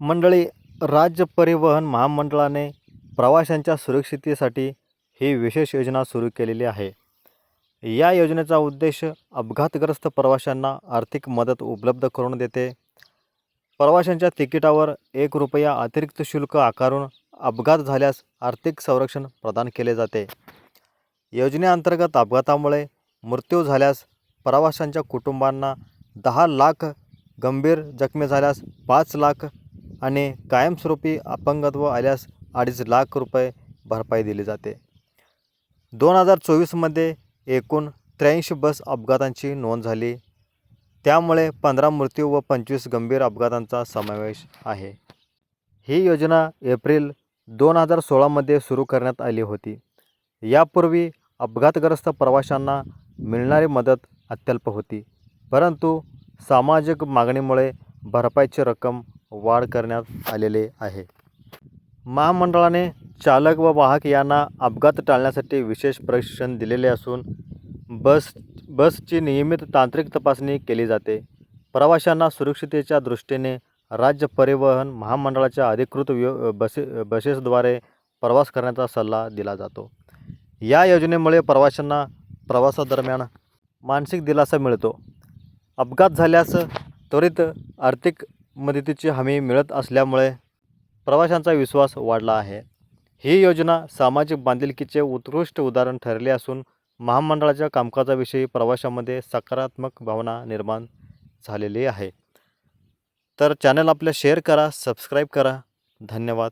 मंडळी राज्य परिवहन महामंडळाने प्रवाशांच्या सुरक्षिततेसाठी ही विशेष योजना सुरू केलेली आहे. या योजनेचा उद्देश अपघातग्रस्त प्रवाशांना आर्थिक मदत उपलब्ध करून देते. प्रवाशांच्या तिकिटावर एक रुपया अतिरिक्त शुल्क आकारून अपघात झाल्यास आर्थिक संरक्षण प्रदान केले जाते. योजनेअंतर्गत अपघातामुळे मृत्यू झाल्यास प्रवाशांच्या कुटुंबांना दहा लाख गंभीर जखमी झाल्यास पाच लाख आणि कायमस्वरूपी अपंगत्व आल्यास अडीच लाख रुपये भरपाई दिली जाते. दोन हजार चोवीसमध्ये एकूण त्र्याऐंशी बस अपघातांची नोंद झाली. त्यामुळे पंधरा मृत्यू व पंचवीस गंभीर अपघातांचा समावेश आहे. ही योजना एप्रिल दोन हजार सोळामध्ये सुरू करण्यात आली होती. यापूर्वी अपघातग्रस्त प्रवाशांना मिळणारी मदत अत्यल्प होती. परंतु सामाजिक मागणीमुळे भरपाईची रक्कम वाढ करण्यात आलेले आहे. महामंडळाने चालक व वाहक यांना अपघात टाळण्यासाठी विशेष प्रशिक्षण दिलेले असून बस बसची नियमित तांत्रिक तपासणी केली जाते. प्रवाशांना सुरक्षितेच्या दृष्टीने राज्य परिवहन महामंडळाच्या अधिकृत व्य बसे बसेसद्वारे प्रवास करण्याचा सल्ला दिला जातो. या योजनेमुळे प्रवाशांना प्रवासादरम्यान मानसिक दिलासा मिळतो. अपघात झाल्यास त्वरित आर्थिक मदतीची हमी मिळत असल्यामुळे प्रवाशांचा विश्वास वाढला आहे. ही योजना सामाजिक बांधिलकीचे उत्कृष्ट उदाहरण ठरले असून महामंडळाच्या कामकाजाविषयी प्रवाशामध्ये सकारात्मक भावना निर्माण झालेली आहे. तर चॅनल आपलं शेअर करा सबस्क्राईब करा. धन्यवाद.